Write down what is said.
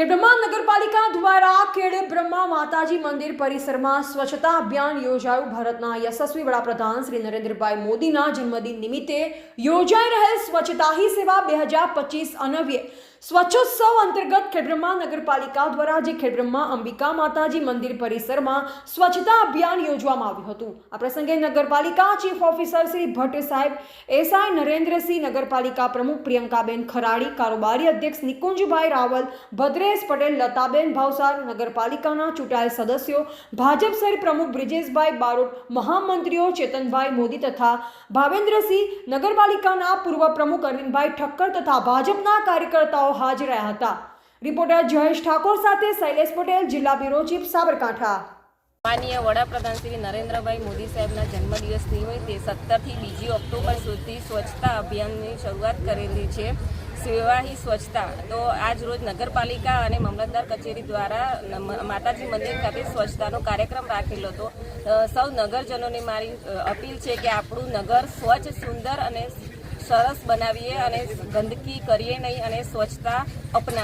ખેડબ્રહ્મા નગરપાલિકા દ્વારા ખેડ બ્રહ્મા માતાજી મંદિર પરિસરમાં સ્વચ્છતા અભિયાન યોજાયું. ભારતના યશસ્વી વડાપ્રધાન શ્રી નરેન્દ્રભાઈ મોદીના જન્મદિન નિમિત્તે યોજાઈ રહેલ સ્વચ્છતા હી સેવા બે હજાર પચીસ અનવ્ય સ્વચ્છોત્સવ અંતર્ગત ખેડબ્રહ્મા નગરપાલિકા દ્વારા આજે ખેડબ્રહ્મા અંબિકા માતાજી મંદિર પરિસરમાં સ્વચ્છતા અભિયાન યોજવામાં આવ્યું હતું. આ પ્રસંગે નગરપાલિકા ચીફ ઓફિસર શ્રી ભટ્ટ સાહેબ, એસઆઈ નરેન્દ્રસિંહ નગરપાલિકા પ્રમુખ પ્રિયંકાબેન ખરાડી, કારોબારી અધ્યક્ષ નિકુંજભાઈ રાવલ, ભદ્રેશ પટેલ, લતાબેન ભાવસાર, નગરપાલિકાના ચૂંટાયેલ સદસ્યો, ભાજપ સર પ્રમુખ બ્રિજેશભાઈ બારોટ, મહામંત્રીઓ ચેતનભાઈ મોદી તથા ભાવેન્દ્રસિંહ નગરપાલિકાના પૂર્વ પ્રમુખ અરવિંદભાઈ ઠક્કર તથા ભાજપના કાર્યકર્તાઓ હાજર રહ્યા હતા. રિપોર્ટર જયેશ ઠાકોર સાથે શૈલેષ પટેલ, જિલ્લા બ્યુરો ચીફ સાબરકાંઠા. માનનીય વડાપ્રધાન શ્રી નરેન્દ્રભાઈ મોદી સાહેબના જન્મદિવસ નિમિત્તે સત્તરથી બીજી ઓક્ટોબર સુધી સ્વચ્છતા અભિયાનની શરૂઆત કરેલી છે. સેવા હી સ્વચ્છતા. તો આજ રોજ નગરપાલિકા અને મામલતદાર કચેરી દ્વારા માતાજી મંદિર ખાતે સ્વચ્છતાનો કાર્યક્રમ રાખેલો હતો. સૌ નગરજનોને મારી અપીલ છે કે આપણું નગર સ્વચ્છ, સુંદર અને સરસ બનાવીએ અને ગંદકી કરીએ નહીં અને સ્વચ્છતા અપનાવીએ.